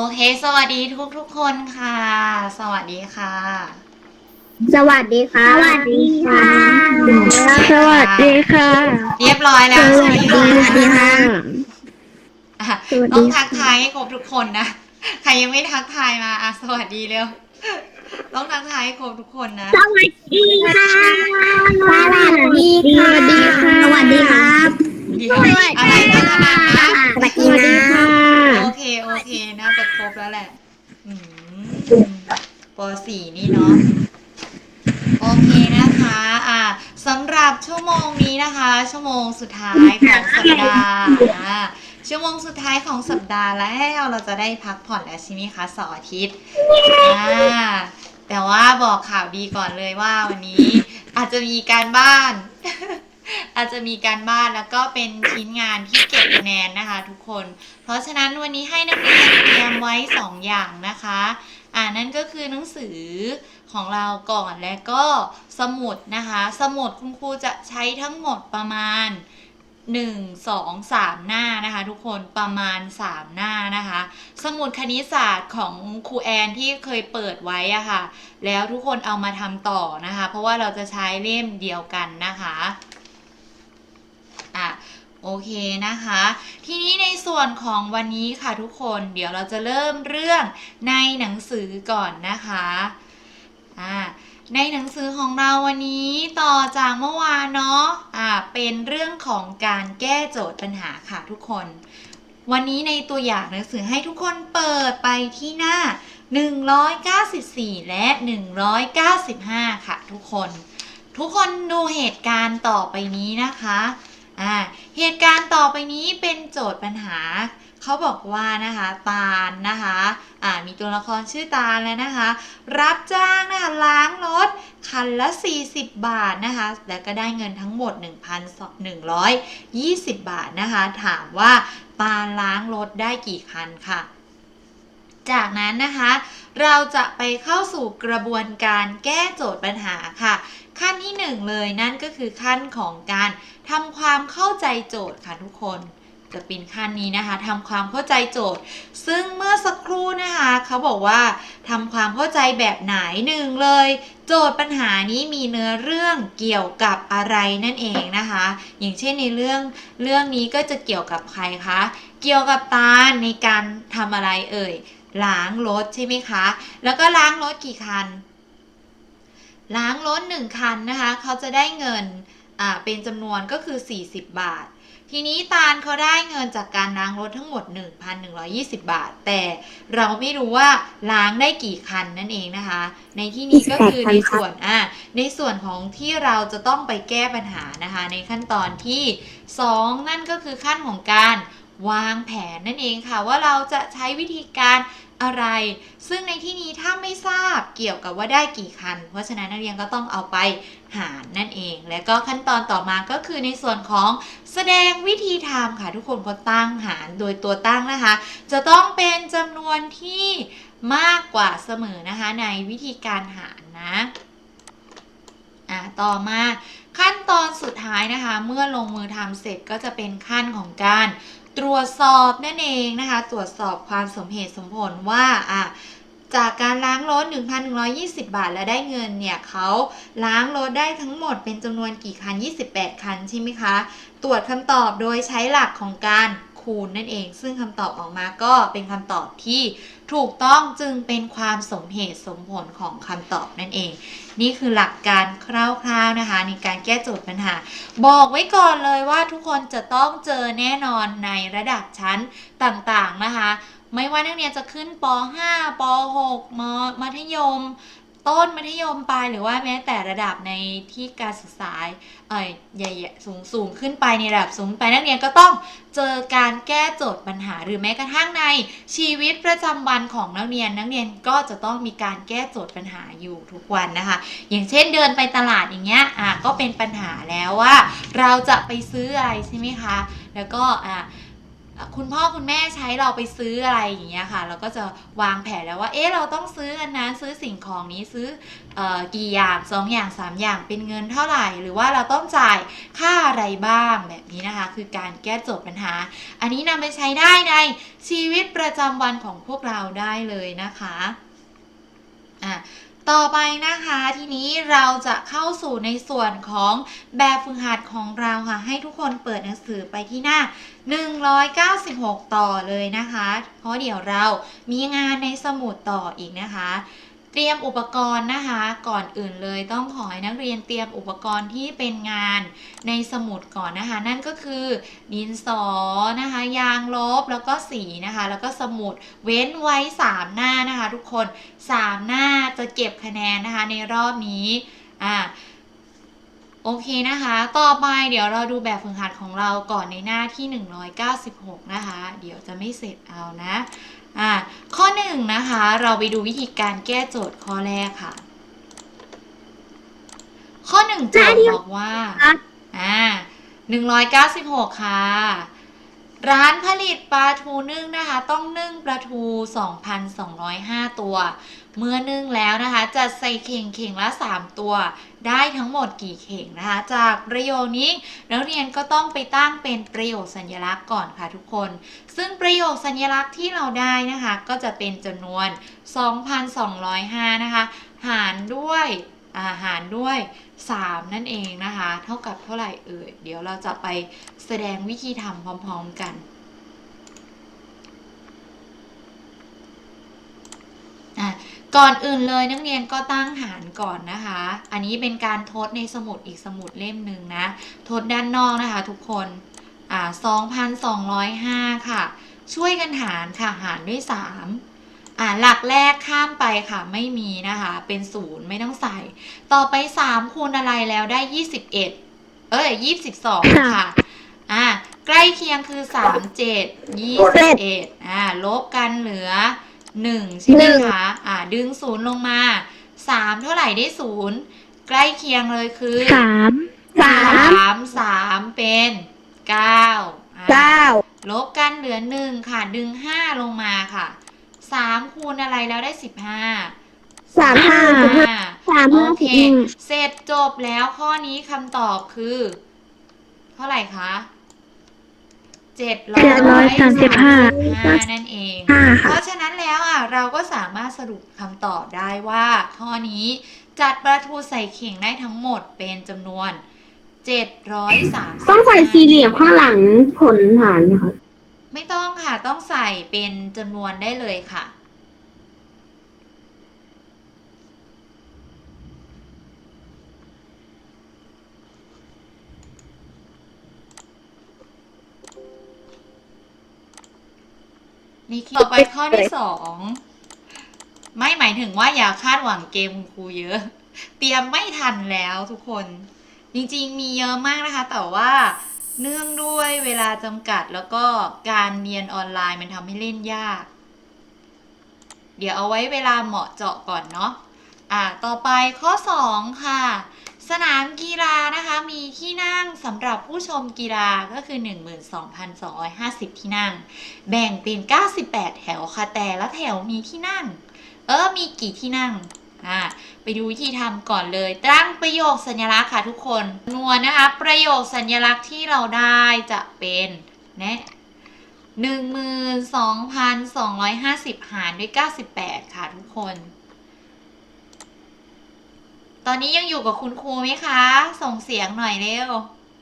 โอเค สวัสดีทุกทุกๆคนค่ะ สวัสดีค่ะ สวัสดีค่ะ สวัสดีค่ะ สวัสดีค่ะ เรียบร้อยแล้วสวัสดีใช่ไหมค่ะอะสวัสดีค่ะต้องทักทายให้ครบทุกคนนะ ใครยังไม่ทักทายมาอะสวัสดีเร็ว ต้องทักทายให้ครบทุกคนนะ สวัสดีค่ะ สวัสดีค่ะ สวัสดีค่ะ สวัสดีครับเดี๋ยว อะไรกันขนาดนั้นสวัสดีวัสดีนะค่ะโอเค โอเคน่าจะครบแล้วแหละอืมปสี่นี่เนาะ โอเคนะคะ อ่าสำหรับชั่วโมงนี้นะคะ ชั่วโมงสุดท้ายของสัปดาห์อ่าชั่วโมงสุดท้ายของสัปดาห์แล้วเราจะได้พักผ่อนแล้วใช่ไหมคะเสาร์อาทิตย์อ่าแต่ว่าบอกข่าวดีก่อนเลยว่าวันนี้อาจจะมีการบ้าน อาจจะมีการบ้านแล้วก็เป็นชิ้นงานที่เก็บคะแนนนะคะ ทุกคน เพราะฉะนั้นวันนี้ให้นักเรียนเตรียมไว้ 2 อย่างนะคะ อ่านั่นก็คือหนังสือของเราก่อนและก็สมุดนะคะ สมุดคุณครูจะใช้ทั้งหมดประมาณ 1 2 3 หน้านะคะ ทุกคนประมาณ 3 หน้านะคะ สมุดคณิตศาสตร์ของครูแอนที่เคยเปิดไว้อะค่ะ แล้วทุกคนเอามาทำต่อนะคะ เพราะว่าเราจะใช้เล่มเดียวกันนะคะ่ะโอเคนะคะ ทีนี้ในส่วนของวันนี้ค่ะทุกคนเดี๋ยวเราจะเริ่มเรื่องในหนังสือก่อนนะคะอ่าในหนังสือของเราวันนี้ต่อจากเมื่อวานเนาะอ่าเป็นเรื่องของการแก้โจทย์ปัญหาค่ะทุกคน วันนี้ในตัวอย่างหนังสือให้ทุกคนเปิดไปที่หน้า 194 และ 195 ค่ะทุกคน ทุกคนดูเหตุการณ์ต่อไปนี้นะคะ อ่าเหตุการณ์ต่อไปนี้เป็นโจทย์ปัญหา เขาบอกว่านะคะตาลนะคะอ่ามีตัวละครชื่อตาลแล้วนะคะ รับจ้างนะคะล้างรถคันละ 40 บาทนะคะ แล้วก็ได้เงินทั้งหมด 1,120 บาทนะคะ ถามว่าตาลล้างรถได้กี่คันค่ะจากนั้นนะคะ เราจะไปเข้าสู่กระบวนการแก้โจทย์ปัญหาค่ะ ขั้นที่หนึ่งเลยนั่นก็คือขั้นของการทำความเข้าใจโจทย์ค่ะทุกคนจะเป็นขั้นนี้นะคะทำความเข้าใจโจทย์ ซึ่งเมื่อสักครู่นะคะเขาบอกว่าทำความเข้าใจแบบไหนหนึ่งเลย โจทย์ปัญหานี้มีเนื้อเรื่องเกี่ยวกับอะไรนั่นเองนะคะ อย่างเช่นในเรื่องเรื่องนี้ก็จะเกี่ยวกับใครคะเกี่ยวกับตาในการทำอะไรเอ่ยล้างรถใช่ไหมคะ แล้วก็ล้างรถกี่คัน ล้างรถหนึ่งคันนะคะเขาจะได้เงินอ่าเป็นจำนวนก็คือ 40 บาท ทีนี้ตาลเขาได้เงินจากการล้างรถทั้งหมด 1,120 บาท แต่เราไม่รู้ว่าล้างได้กี่คันนั่นเองนะคะ ในที่นี้ก็คือในส่วนอะในส่วนของที่เราจะต้องไปแก้ปัญหานะคะ ในขั้นตอนที่ 2 นั่นก็คือขั้นของการวางแผนนั่นเองค่ะว่าเราจะใช้วิธีการ อะไร ซึ่งในที่นี้ถ้าไม่ทราบเกี่ยวกับว่าได้กี่คัน เพราะฉะนั้นนักเรียนก็ต้องเอาไปหารนั่นเอง และก็ขั้นตอนต่อมาก็คือในส่วนของแสดงวิธีทำค่ะทุกคนก็ตั้งหารโดยตัวตั้งนะคะ จะต้องเป็นจำนวนที่มากกว่าเสมอนะคะในวิธีการหารนะอะต่อมาขั้นตอนสุดท้ายนะคะ เมื่อลงมือทำเสร็จก็จะเป็นขั้นของการ ตรวจสอบนั่นเองนะคะ ตรวจสอบความสมเหตุสมผลว่าอะจากการล้างรถ 1,120 บาท และได้เงินเนี่ยเขาล้างรถได้ทั้งหมดเป็นจำนวนกี่คัน 28 คันใช่ไหมคะ ตรวจคำตอบโดยใช้หลักของการ คูณนั่นเอง ซึ่งคำตอบออกมาก็เป็นคำตอบที่ถูกต้องจึงเป็นความสมเหตุสมผลของคำตอบนั่นเอง นี่คือหลักการคร่าวๆนะคะ ในการแก้โจทย์ปัญหา บอกไว้ก่อนเลยว่าทุกคนจะต้องเจอแน่นอนในระดับชั้นต่างๆนะคะ ไม่ว่านักเรียนจะขึ้นป .5 ป .6 มมัธยม ต้นมัธยมปลายหรือว่าแม้แต่ระดับในที่การศึกษาเอ่ยใหญ่ๆสูงสูงขึ้นไปในระดับสูงไปนักเรียนก็ต้องเจอการแก้โจทย์ปัญหาหรือแม้กระทั่งในชีวิตประจำวันของนักเรียนนักเรียนก็จะต้องมีการแก้โจทย์ปัญหาอยู่ทุกวันนะคะ อย่างเช่นเดินไปตลาดอย่างเงี้ยอะก็เป็นปัญหาแล้วว่า เราจะไปซื้ออะไรใช่ไหมคะ แล้วก็อะ คุณพ่อคุณแม่ใช้เราไปซื้ออะไรอย่างเงี้ยค่ะ เราก็จะวางแผนแล้วว่าเอ๊ะเราต้องซื้ออันนั้นซื้อสิ่งของนี้ซื้อออกี่อย่างสองอย่างสามอย่างเป็นเงินเท่าไหร่ หรือว่าเราต้องจ่ายค่าอะไรบ้างแบบนี้นะคะ คือการแก้โจทย์ปัญหา อันนี้นำไปใช้ได้ในชีวิตประจำวันของพวกเราได้เลยนะคะอะ ต่อไปนะคะทีนี้เราจะเข้าสู่ในส่วนของแบบฝึกหัดของเราค่ะ ให้ทุกคนเปิดหนังสือไปที่หน้า 196 ต่อเลยนะคะ เพราะเดี๋ยวเรามีงานในสมุดต่ออีกนะคะ เตรียมอุปกรณ์นะคะ ก่อนอื่นเลยต้องขอให้นักเรียนเตรียมอุปกรณ์ที่เป็นงานในสมุดก่อนนะคะ นั่นก็คือดินสอนะคะ ยางลบแล้วก็สีนะคะ แล้วก็สมุดเว้นไว้ 3 หน้านะคะ ทุกคน 3 หน้าจะเก็บคะแนนนะคะในรอบนี้อ่าโอเคนะคะ ต่อไปเดี๋ยวเราดูแบบฝึกหัดของเราก่อนในหน้าที่ 196 นะคะ เดี๋ยวจะไม่เสร็จเอานะ อ่าข้อหนึ่งนะคะเราไปดูวิธีการแก้โจทย์ข้อแรกค่ะ ข้อหนึ่งโจทย์บอกว่าอ่า196 ค่ะ ร้านผลิตปลาทูนึ่งนะคะ ต้องนึ่งปลาทู 2,205 ตัว เมื่อนึ่งแล้วนะคะ จะใส่เข่งเข่งละ 3 ตัว ได้ทั้งหมดกี่เข่งนะคะ จากประโยคนี้นักเรียนก็ต้องไปตั้งเป็นประโยคสัญลักษณ์ก่อนค่ะทุกคน ซึ่งประโยคสัญลักษณ์ที่เราได้นะคะ ก็จะเป็นจำนวน 2,205 นะคะ หารด้วยอาหารด้วย 3 นั่นเองนะคะ เท่ากับเท่าไหร่เอ่ย เดี๋ยวเราจะไปแสดงวิธีทำพร้อม ๆ กัน อะ ก่อนอื่นเลยนักเรียนก็ตั้งหารก่อนนะคะ อันนี้เป็นการทดในสมุดอีกสมุดเล่มหนึ่งนะ ทดด้านนอกนะคะทุกคน อ่า2,205 ค่ะ ช่วยกันหารค่ะหารด้วย 3 อ่าหลักแรกข้ามไปค่ะไม่มีนะคะ เป็นศูนย์ไม่ต้องใส่ ต่อไป 3 คูณอะไรแล้วได้ 21 เอ้ย 22 ค่ะ อ่าใกล้เคียงคือ 3 7 21 อ่าลบกันเหลือ 1ใช่ไหมคะอ่าดึงศูนย์ลงมา3เท่าไหร่ได้ศูนย์ใกล้เคียงเลยคือสามสามสามสามเป็นเก้าอะเก้าลบกันเหลือหนึ่งค่ะ ดึงห้าลงมาค่ะสามคูณอะไรแล้วได้สิบห้าสามห้าสิบห้าสามโอห้าเคสิบหนึ่งเสร็จจบแล้วข้อนี้คำตอบคือ เท่าไหร่คะ เจ็ดร้อยสามสิบห้านั่นเองห้าเพค่ะราะฉะนั้นแล้วอะเราก็สามารถสรุปคำตอบได้ว่า ข้อนี้จัดปลาทูใส่เข่งได้ทั้งหมดเป็นจำนวน 730ต้องใส่สี่เหลี่ยมข้างหลังผลฐานนะคะไม่ต้องค่ะ ต้องใส่เป็นจำนวนได้เลยค่ะ นี่ต่อไปข้อที่สอง ไม่หมายถึงว่าอย่าคาดหวังเกมคุณครูเยอะ เตรียมไม่ทันแล้วทุกคน จริงๆ มีเยอะมากนะคะ แต่ว่าเนื่องด้วยเวลาจำกัดแล้วก็การเรียนออนไลน์มันทำให้เล่นยาก เดี๋ยวเอาไว้เวลาเหมาะเจาะก่อนเนาะอ่า ต่อไปข้อ2ค่ะ สนามกีฬานะคะมีที่นั่งสำหรับผู้ชมกีฬาก็คือ 12,250 ที่นั่ง แบ่งเป็น 98 แถวค่ะแต่ละแถวมีที่นั่ง เออมีกี่ที่นั่งอ่าไปดูวิธีทำก่อนเลย ตั้งประโยคสัญลักษณ์ค่ะทุกคนนวนนะคะ ประโยคสัญลักษณ์ที่เราได้จะเป็นนะหนึ่งหมื่นสองพันสองร้อยห้าสิบหารด้วยเก้าสิบแปดค่ะทุกคน ตอนนี้ยังอยู่กับคุณครูไหมคะ ส่งเสียงหน่อยเร็ว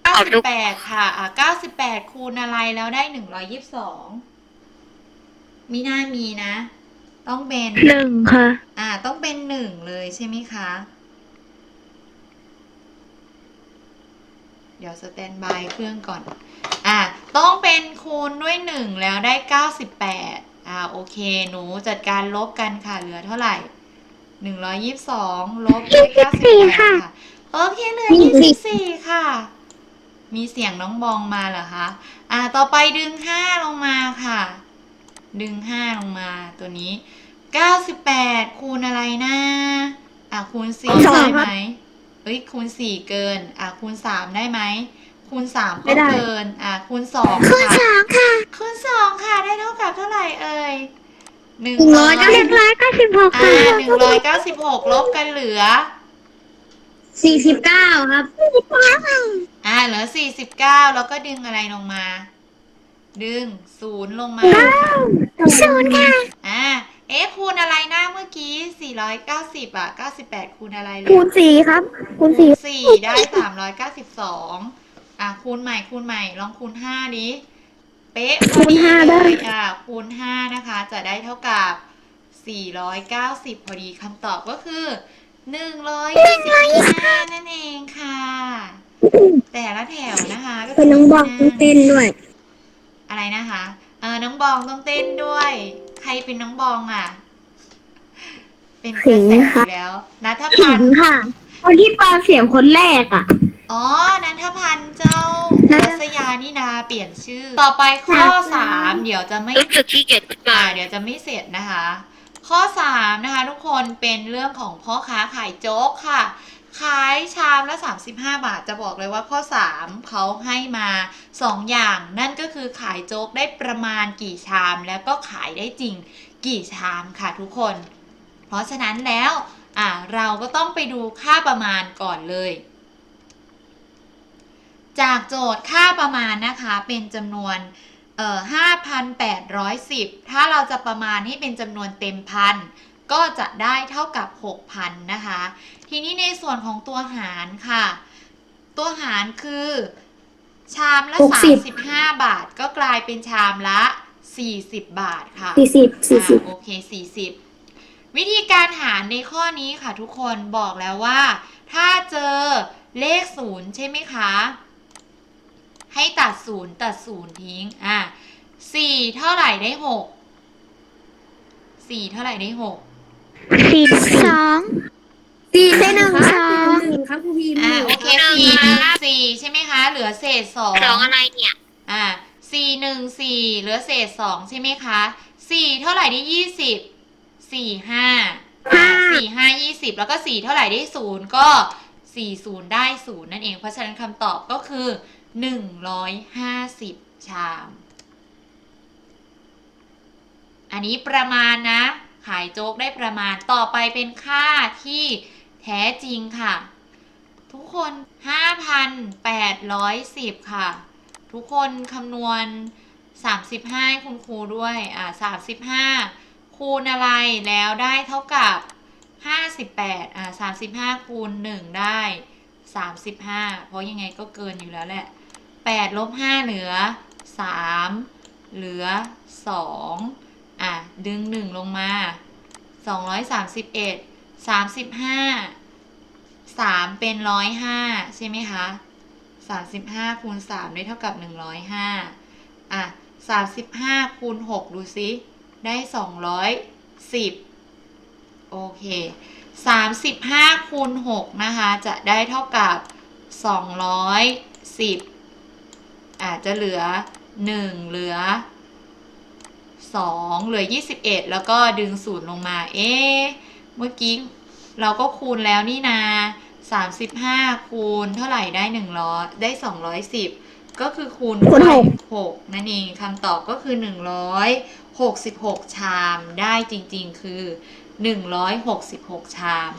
เก้าสิบแปดค่ะ อะเก้าสิบแปดคูณอะไรแล้วได้หนึ่งร้อยยิบสองมีหน้ามีนะ ต้องเป็นหนึ่งค่ะ อ่า ต้องเป็นหนึ่งเลยใช่ไหมคะ เดี๋ยวสแตนบายเครื่องก่อน อ่า ต้องเป็นคูณด้วยหนึ่งแล้วได้เก้าสิบแปดอ่า โอเค หนูจัดการลบกันค่ะ เหลือเท่าไหร่ หนึ่งร้อยยี่สิบสองลบด้วยเก้าสิบแปดค่ะ โอเคเหลือยี่สิบสี่ค่ะ มีเสียงน้องบองมาเหรอคะ อ่า ต่อไปดึงห้าลงมาค่ะ ดึงห้าลงมาตัวนี้98คูณอะไรนะอะคูณ4สองได้ครัไหมบเอ้ยคูณ4เกิน อะคูณ3ได้ไหมคูณ3ไม่ก็ได้เกิน อะคูณ2คูณค่ะสองค่ะคูณสองค่ะได้เท่ากับเท่าไหร่เอ่ย หนึ่งหนึ่งร้ร้ออยยเก้าหนึ่งร้อยเก้าสิบหกอ่าค่ะหนึ่งร้อยเก้าสิบหกลบกันเหลือ สี่สิบเก้าครับอ่าเหลือสี่สิบเก้าแล้วก็ดึงอะไรลงมา ดึงศูนย์ลงมา ศูนย์ค่ะอ่า เอ๊ะคูณอะไรนะเมื่อกี้สี่ร้อยเก้าสิบอะเก้าสิบแปดคูณอะไรเลยคูณสี่ครับ คูณสี่สี่ได้สามร้อยเก้าสิบสองอะ คูณใหม่ คูณใหม่ ลองคูณห้าดิ เป๊ะพอคูณดีห้าเลได้ยอะคูณห้านะคะ จะได้เท่ากับสี่ร้อยเก้าสิบพอดีคำตอบก็คือหนึ่งร้อยยี่สิบห้านั่นเองค่ะ แต่ละแถวนะคะก็จะเป็นน้องบอกมีต้องเต้นด้วย อะไรนะคะเออน้องบองต้องเต้นด้วย ใครเป็นน้องบองอะ เป็นกระแสสิงห์อีค่ะกแล้วนัทสิพันงธ์ค่ะ คนที่ปาเสียงคนแรกอะ อ๋อ นันทพันธ์เจ้านันทรัศยานินาเปลี่ยนชื่อ ต่อไปข้อสามเดี๋ยวจะไม่รู้สึกขี้เกียจขึ้นมาอ่าเดี๋ยวจะไม่เสร็จนะคะ ข้อสามนะคะ ทุกคนเป็นเรื่องของพ่อค้าขายโจ๊กค่ะ ขายชามละ 35 บาทจะบอกเลยว่าข้อ 3เขาให้มา 2 อย่าง นั่นก็คือขายโจ๊กได้ประมาณกี่ชามแล้วก็ขายได้จริงกี่ชามค่ะทุกคน เพราะฉะนั้นแล้วอ่าเราก็ต้องไปดูค่าประมาณก่อนเลย จากโจทย์ค่าประมาณนะคะเป็นจำนวนเอ่อ5,810 ถ้าเราจะประมาณให้เป็นจำนวนเต็มพันก็จะได้เท่ากับ 6,000 นะคะ ทีนี้ในส่วนของตัวหารค่ะ ตัวหารคือ ชามละหกสิบ35 บาท ก็กลายเป็นชามละ 40 บาทค่ะสี่สิบสี่สิบอ่าโอเค 40 วิธีการหารในข้อนี้ค่ะทุกคนบอกแล้วว่า ถ้าเจอเลขศูนย์ใช่ไหมคะ ให้ตัดศูนย์ตัดศูนย์ทิ้ง อะสี่เท่าไหร่ได้หกสี่เท่าไหร่ได้หกสี่สองสี่ได้หนึ่งสองหนึ่งครับครูพิมพ์อะโอเคสี่หนึ่งสี่ใช่ไหมคะ เหลือเศษสองร้องอะไรเนี่ย อะสี่หนึ่งสี่เหลือเศษสองใช่ไหมคะสี่เท่าไหร่ได้ยี่สิบสี่ห้าสี่ห้ายี่สิบแล้วก็สี่เท่าไหร่ได้ศูนย์ก็สี่ศูนย์ได้ศูนย์นั่นเอง เพราะฉะนั้นคำตอบก็คือ หนึ่งร้อยห้าสิบชาม อันนี้ประมาณนะ ขายโจ๊กได้ประมาณต่อไปเป็นค่าที่แท้จริงค่ะ ทุกคน 5,810 ค่ะ ทุกคนคำนวณ 35ให้คุณครูด้วย อ่า 35 คูณอะไรแล้วได้เท่ากับ 58 อ่า 35 คูณ 1 ได้ 35 เพราะยังไงก็เกินอยู่แล้วแหละ 8ลบ5เหลือ 3 เหลือ 2 อะ ดึง 1 ลงมา 231 35 3 เป็น 105 ใช่ไหมคะ 35คูณ3ได้เท่ากับ 105 อะ 35คูณ6ดูซิ ได้ 210 โอเค 35คูณ6นะคะ จะได้เท่ากับ 210 อะจะเหลือ 1 เหลือ 2 เหลือ 21 แล้วก็ดึงศูนย์ลงมา เอ๊ะเมื่อกี้เราก็คูณแล้วนี่นา35 คูณเท่าไหร่ได้100ได้ 210 ก็คือคูณคูณด้วยหก6นั่นเองคำตอบก็คือ 166 ชามได้จริง ๆ คือ 166 ชาม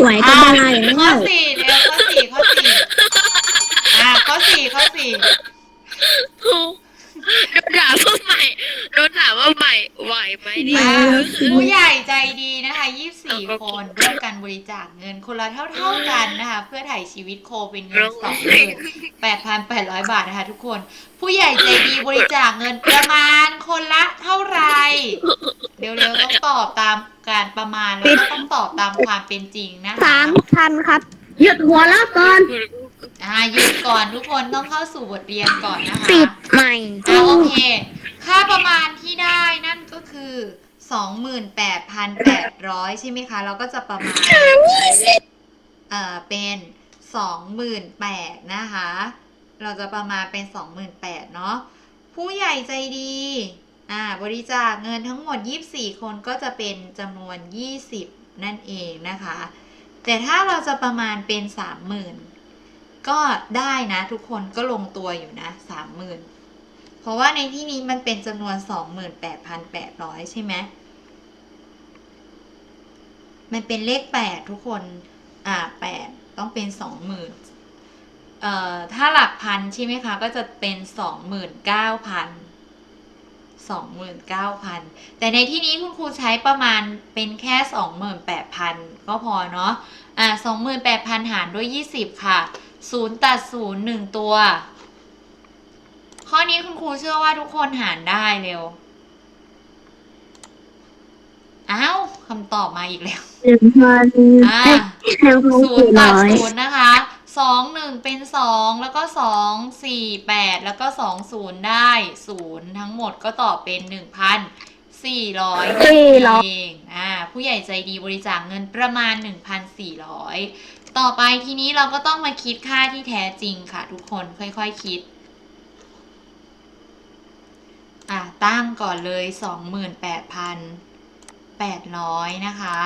ไหวก็อะได้ข้อแล้วสี่เร็วข้อสี่ข้อสี่อะข้อ สี่ข้อสี่โดนถามว่าใหม่โดนถามว่าใหม่ไหวไหมเนี่ยอ่าผู้ใหญ่ใจดีนะคะ 24 คนร่วมกันบริจาคเงินคนละเท่าๆกันนะคะ เพื่อไถ่ชีวิตโคเป็นเงิน28,800บาทนะคะ ทุกคน ผู้ใหญ่ใจดีบริจาคเงินประมาณคนละเท่าไหร่เร็วๆต้องตอบตามการประมาณแล้วก็ต้องตอบตามความเป็นจริงนะคะ สามพันครับ หยุดหัวแล้วก่อน อ่าหยุดก่อนทุกคนต้องเข้าสู่บทเรียนก่อนนะคะสิบใหม่อ่าโอเค ค่าประมาณที่ได้นั่นก็คือ 28,800 ใช่ไหมคะ เราก็จะประมาณเอ่อเป็น28,000นะคะ เราจะประมาณเป็น 28,000เนาะผู้ใหญ่ใจดีอ่าบริจาคเงินทั้งหมด 24 คนก็จะเป็นจำนวน 20 นั่นเองนะคะ แต่ถ้าเราจะประมาณเป็น 30,000 ก็ได้นะทุกคนก็ลงตัวอยู่นะสามหมื่นเพราะว่าในที่นี้มันเป็นจำนวนสองหมื่นแปดพันแปดร้อยใช่ไหมมันเป็นเลขแปดทุกคน อ่าแปดต้องเป็นสองหมื่นเอ่อถ้าหลักพันใช่ไหมคะ ก็จะเป็นสองหมื่นเก้าพันสองหมื่นเก้าพันแต่ในที่นี้คุณครูใช้ประมาณเป็นแค่สองหมื่นแปดพันก็พอเนาะอ่าสองหมื่นแปดพันหารด้วยยี่สิบค่ะ ศูนย์ตัดศูนย์หนึ่งตัว ข้อนี้คุณครูเชื่อว่าทุกคนหารได้เร็ว อ้าวคำตอบมาอีกแล้วหนึ่งพันอ่าหนึ่งพันศูนสี่ย์ตัดร้อยศูนย์นะคะสองหนึ่งเป็นสองแล้วก็สองสี่แปดแล้วก็สองศูนย์ได้ศูนย์ทั้งหมดก็ตอบเป็นหนึ่งพันสี่ร้อยสี่ร้อยเองอ่าผู้ใหญ่ใจดีบริจาคเงินประมาณหนึ่งพันสี่ร้อย ต่อไปทีนี้เราก็ต้องมาคิดค่าที่แท้จริงค่ะ ทุกคนค่อยๆคคิด อะตั้งก่อนเลยสองหมื่นแปดพันแปดร้อยนะคะ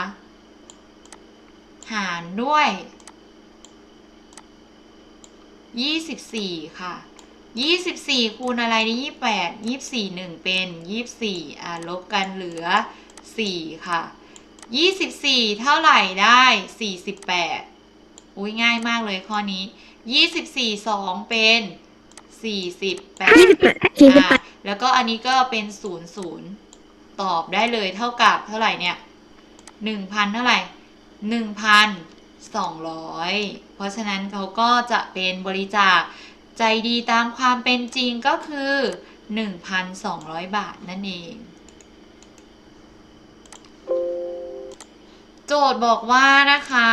หารด้วยยี่สิบสี่ค่ะยี่สิบสี่คูณอะไรได้ยี่แปดยี่สี่หนึ่งเป็นยี่สี่อะลบกันเหลือสี่ค่ะยี่สิบสี่เท่าไหร่ได้สี่สิบแปด อุ้ยง่ายมากเลยข้อนี้ยี่สิบสี่สองเป็นสี่สิบแปดสี่สิบแปดสี่สิบแปอะดแล้วก็อันนี้ก็เป็นศูนย์ศูนย์ตอบได้เลยเท่ากับเท่าไหร่เนี่ยหนึ่งพันเท่าไหร่หนึ่งพันสองร้อยเพราะฉะนั้นเขาก็จะเป็นบริจาคใจดีตามความเป็นจริงก็คือหนึ่งพันสองร้อยบาทนั่นเอง โจทย์บอกว่านะคะ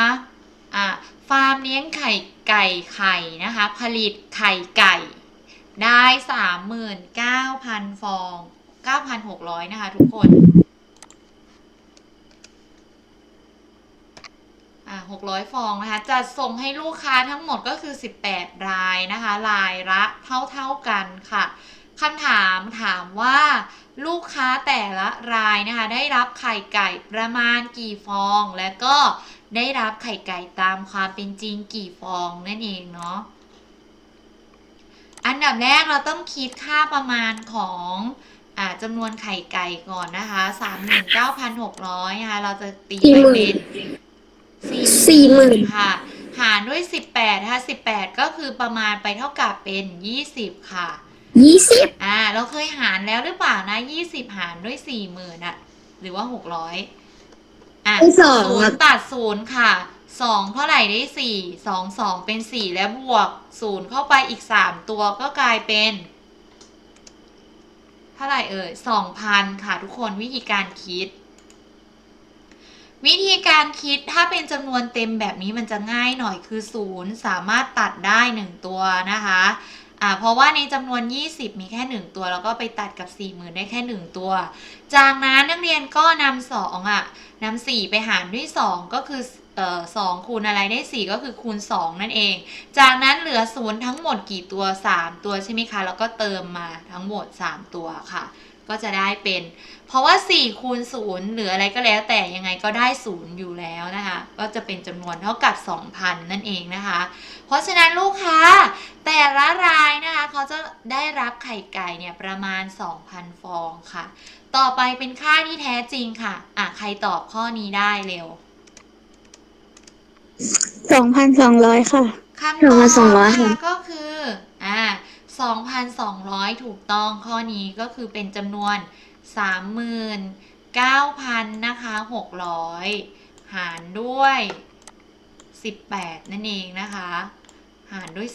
อะ ฟาร์มเลี้ยงไข่ไก่ไข่นะคะ ผลิตไข่ไก่ ได้สามหมื่นเก้าพันฟองเก้าพันหกร้อยนะคะทุกคนอ่าหกร้อยฟองนะคะจะส่งให้ลูกค้าทั้งหมดก็คือสิบแปดรายนะคะรายละเท่าเท่าๆกันค่ะคำถามถามว่าลูกค้าแต่ละรายนะคะได้รับไข่ไก่ประมาณกี่ฟอง และก็ ได้รับไข่ไก่ตามความเป็นจริงกี่ฟองนั่นเองเนาะอันดับแรกเราต้องคิดค่าประมาณของอาจำนวนไข่ไก่ก่อนนะคะ39,600นะคะ เราจะตีไปเป็นสี่หมื่นค่ะ หารด้วย18ค่ะ18ก็คือประมาณไปเท่ากับเป็น20ค่ะยี่สิบอ่า เราเคยหารแล้วหรือเปล่านะ20หารด้วย40,000อะหรือว่า600อ่ะเป็นสองศูคนรับ ย์ตัดศูนย์ค่ะสองเท่าไหร่ได้สี่สองสองเป็นสี่แล้วบวกศูนย์เข้าไปอีกสามตัวก็กลายเป็น เท่าไหร่เอ่ยสองพันค่ะทุกคนวิธีการคิด วิธีการคิดถ้าเป็นจำนวนเต็มแบบนี้มันจะง่ายหน่อยคือศูนย์สามารถตัดได้หนึ่งตัวนะคะ อ่าเพราะว่าในจำนวน 20 มีแค่ 1 ตัว แล้วก็ไปตัดกับ 40,000 ได้แค่ 1 ตัว จากนั้นนักเรียนก็นำสองอะนำ4ไปหารด้วย 2 ก็คือเอ่องคูณอะไรได้ 4 ก็คือคูณ 2 นั่นเอง จากนั้นเหลือศูนย์ทั้งหมดกี่ตัว 3 ตัวใช่ไหมคะ แล้วก็เติมมาทั้งหมด 3 ตัวค่ะ ก็จะได้เป็น เพราะว่า4คูณ0หรืออะไรก็แล้วแต่ยังไงก็ได้ 0 อยู่แล้วนะคะ ก็จะเป็นจำนวนเท่ากับ 2,000 นั่นเองนะคะ เพราะฉะนั้นลูกค้าแต่ละรายนะคะเขาจะได้รับไข่ไก่เนี่ยประมาณ 2,000 ฟองค่ะ ต่อไปเป็นค่าที่แท้จริงค่ะ อะใครตอบข้อนี้ได้เร็ว สองพันสองร้อยค่ะ คำตอบสองร้อยนะคะค่ะก็คือ อ่า 2,200 ถูกต้องข้อนี้ก็คือเป็นจำนวน 39,000 นะคะ 600 หารด้วย 18 นั่นเองนะคะ หารด้วย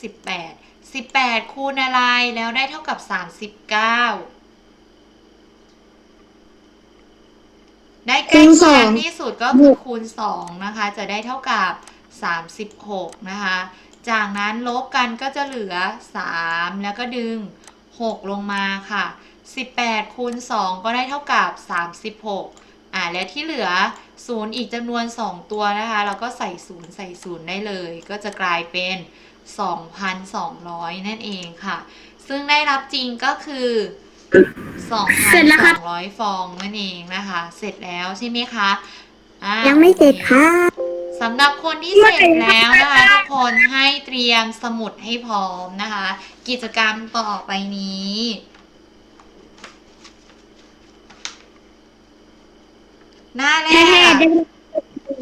18 18 คูณอะไรแล้วได้เท่ากับ 39ได้ใกล้เคียงที่สุดก็คือคูณ 2 นะคะ จะได้เท่ากับ 36 นะคะ จากนั้นลบกันก็จะเหลือ 3 แล้วก็ดึง 6 ลงมาค่ะ 18คูณ2ก็ได้เท่ากับ 36 อ่าและที่เหลือ 0 อีกจำนวน 2 ตัวนะคะ เราก็ใส่ 0 ใส่ 0 ได้เลย ก็จะกลายเป็น 2,200 นั่นเองค่ะ ซึ่งได้รับจริงก็คือ2,200 ฟองนั่นเองนะคะ เสร็จแล้วใช่ไหมคะ ยังไม่เสร็จค่ะ สสำหรับคนที่เสร็จแล้วนะคะทุกคนให้เตรียมสมุดให้พร้อมนะคะ กิจกรรมต่อไปนี้หน้าแรแค่กได้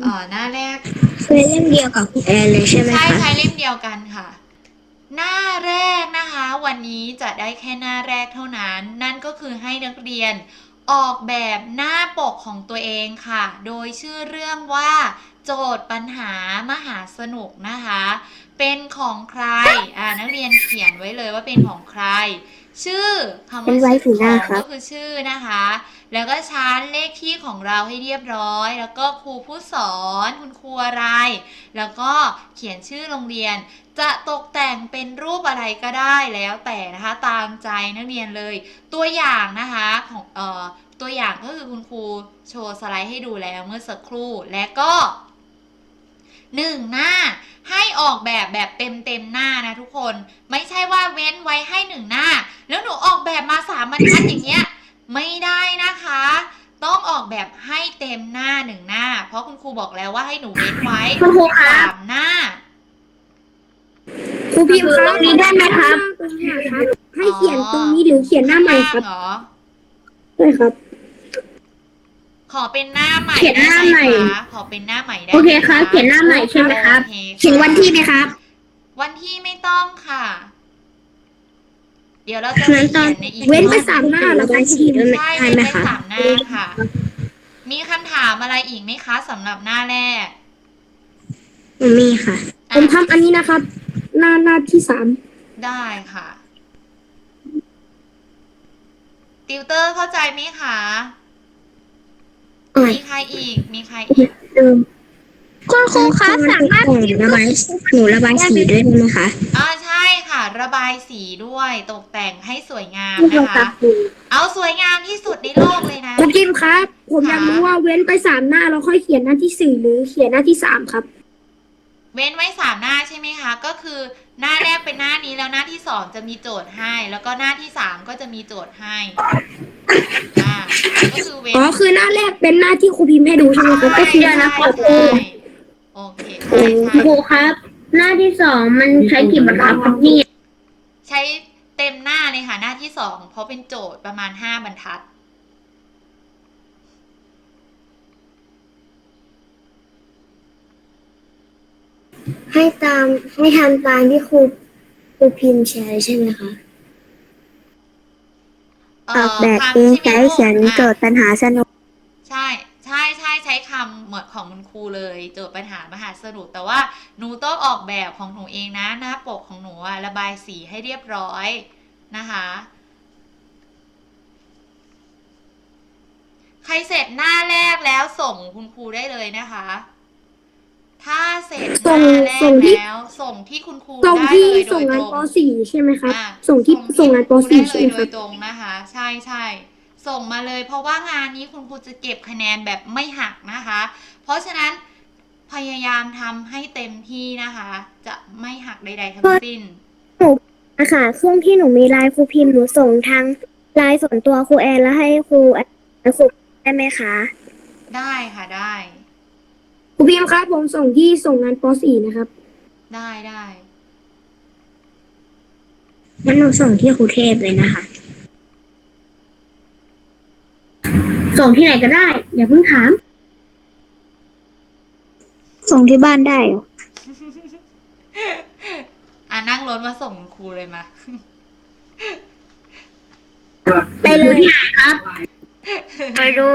เอ่อหน้าแรกเคยเล่มเดียวกับคุณแอนเลยใช่ไหมใช่คะใช้เล่มเดียวกันค่ะ หน้าแรกนะคะ วันนี้จะได้แค่หน้าแรกเท่านั้น นั่นก็คือให้นักเรียนออกแบบหน้าปกของตัวเองค่ะ โดยชื่อเรื่องว่า โจทย์ปัญหามหาสนุกนะคะ เป็นของใคร อ่านักเรียนเขียนไว้เลยว่าเป็นของใคร ชื่อคำเป็ว่านไว้ชื่อสีหน้าของครับก็คือชื่อนะคะ แล้วก็ชั้นเลขที่ของเราให้เรียบร้อย แล้วก็ครูผู้สอนคุณครูอะไร แล้วก็เขียนชื่อโรงเรียน จะตกแต่งเป็นรูปอะไรก็ได้แล้วแต่นะคะตามใจนักเรียนเลย ตัวอย่างนะคะของเอ่อตัวอย่างก็คือคุณครูโชว์สไลด์ให้ดูแล้วเมื่อสักครู่และก็ หนึ่งหน้า ให้ออกแบบแบบเต็มเต็มๆหน้านะทุกคน ไม่ใช่ว่าเว้นไว้ให้หนึ่งหน้า แล้วหนูออกแบบมาสามบรรทัดอย่างเงี้ยไม่ได้นะคะ ต้องออกแบบให้เต็มหน้าหนึ่งหน้า เพราะคุณครูบอกแล้วว่าให้หนูเว้นไว้คุณครูครับสามหน้าครูพิมพ์ครับตรงนี้ได้ไหมครับ ให้เขียนตรงนี้หรือเขียนหน้าใหม่ครับเหรอใช่ครับ ขอเป็นหน้าใหม่เขียนหน้าใหม่ ได้คะขอเป็นหน้าใหม่ได้โอเคไมครับเขียนหน้าใหม่ใช่ไหมครับ โอเเขียนวันที่ไหมครับ วันที่ไม่ต้องค่ะ เดี๋ยวเราจะงั้นตอนขียในอีกเว้นไปสามหน้าแล้วก็พิมพ์ใช่ได้เว้นไหมไปคะ สามหน้าค่ะ มีคำถามอะไรอีกไหมคะสำหรับหน้าแรก มีค่ะ ผมทำอันนี้นะครับ หน้าหน้าที่สาม ได้ค่ะ ติวเตอร์เข้าใจไหมคะอ่า มีใครอีก มีใครอีก เดิมคุณครูคะสามารถระบายหนูระบายสีด้วยได้ไหมคะอ่าใช่ค่ะ ระบายสีด้วยตกแต่งให้สวยงามครูนะครัคะบครูเอาสวยงามที่สุดในโลกเลยนะครูพิมพ์ครับ ผมอยากรู้ว่าเว้นไปสามหน้าแล้วค่อยเขียนหน้าที่สี่หรือเขียนหน้าที่สามครับ เว้นไว้สามหน้าใช่ไหมคะ ก็คือ หน้าแรกเป็นหน้านี้แล้วหน้าที่สองจะมีโจทย์ให้ แล้วก็หน้าที่สามก็จะมีโจทย์ให้อ่าก็คือเว้นอ๋อคือหน้าแรกเป็นหน้าที่ครูพิมพ์ให้ดูใช่ไหมครับก็คือใช่นะคใช่รับใช่โอเคใช่ใช่ ครูครับ หน้าที่สองมันใช้กี่บรรทัดครับนี่ใช้เต็มหน้าเลยค่ะหน้าที่สองเพราะเป็นโจทย์ประมาณห้าบรรทัด ให้ตามให้ทำตามที่ครูครูพิมพ์แชร์ใช่ไหมคะเอ่อออกแบบคำเองใช่ใช้ไหมลูกเขียนโจทย์ปัญหาสนุก ใช่ใช่ใช่ใช้คำเหมือนของคุณครูเลยโจทย์ปัญหามหาสนุกแต่ว่าหนูต้องออกแบบของหนูเองนะ หน้าปกของหนูอะระบายสีให้เรียบร้อยนะคะ ใครเสร็จหน้าแรกแล้วส่งคุณครูได้เลยนะคะ ถ้าเสร็จหส่งน้าแรกส่งที่แล้ว ส่งที่คุณครูส่งได้ที่เลยโดส่งยงานตรงป .4 ใช่ไหมครับ อะส่งที่ส่งงานปครูได้ .4 ใช่เลไหมยคโดรับ ยตรงนะคะ ใช่ใช่ส่งมาเลยเพราะว่างานนี้คุณครูจะเก็บคะแนนแบบไม่หักนะคะ เพราะฉะนั้นพยายามทำให้เต็มที่นะคะ จะไม่หักใด ๆ ทั้งสิ้นนะคะเครื่องที่หนูมีไลน์ครูพิมพ์หนูส่งทางไลน์ส่วนตัวครูแอนแล้วให้ครูแอนครูได้ไหมคะ ได้ค่ะได้ ครูพิมพ์ครับผมส่งที่ส่งงานป .4 นะครับ ได้ได้งั้นหนูส่งที่ครูเทพเลยนะคะ ส่งที่ไหนก็ได้ อย่าเพิ่งถาม ส่งที่บ้านได้เหรออะนั่งรถมาส่งคุณครูเลยมาไปเลยที่ไหนครับ ไปดู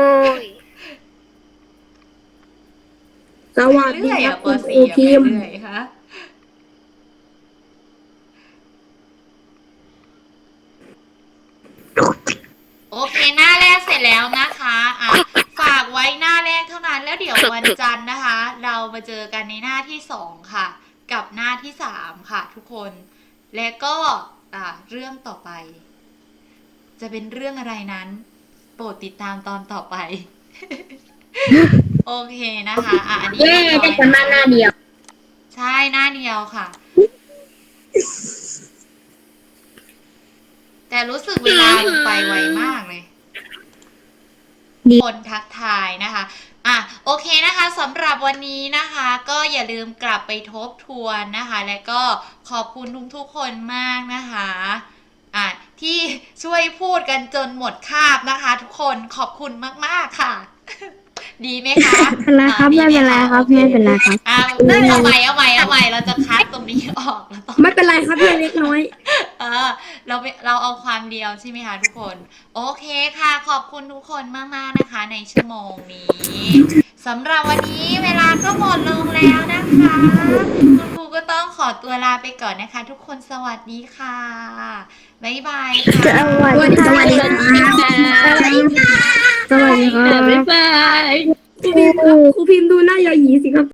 สวัสดีเรื่อยครัอะบคุณครูอะพิมไปพ์ค่ะโอเคหน้าแรกเสร็จแล้วนะคะอะฝากไว้หน้าแรกเท่านั้น แล้วเดี๋ยววันจันทร์นะคะ เรามาเจอกันในหน้าที่สองค่ะ กับหน้าที่สามค่ะ ทุกคน และก็อะเรื่องต่อไป จะเป็นเรื่องอะไรนั้น โปรดติดตามตอนต่อไป โอเคนะคะ อะอันนี้เย้เรียบร้ได้อยกันมาหน้าเดียว ใช่หน้าเดียวค่ะ แต่รู้สึกเวลาลงไปไวมากเลยดีคนทักทายนะคะ อะโอเคนะคะสำหรับวันนี้นะคะ ก็อย่าลืมกลับไปทบทวนนะคะ และก็ขอบคุณทุกๆคนมากนะคะอะที่ช่วยพูดกันจนหมดคาบนะคะ ทุกคนขอบคุณมาก ๆ ค่ะ ดีไหมคะไม่เป็นไรครับอะไม่เป็นไรครับดีหไม่เป็นไรครับอะนั่นเอาใหม่เอาใหม่เอาใหม่เราจะคัดตรงนี้ออกเราต้องไม่เป็นไรครับเพียงเล็กน้อย เออ เราไม่เราเอาความเดียวใช่ไหมคะทุกคน โอเคค่ะ ขอบคุณทุกคนมากๆนะคะ ในชั่วโมงนี้สำหรับวันนี้เวลาก็หมดลงแล้วนะคะ คุณครูก็ต้องขอตัวลาไปก่อนนะคะ ทุกคนสวัสดีค่ะบ๊ายบายค่ะ สวัสดีครับสวัสดีครับสวัสดีครับบ๊ายบายครูพิมพ์ดูหน้ายาหยีสิครับ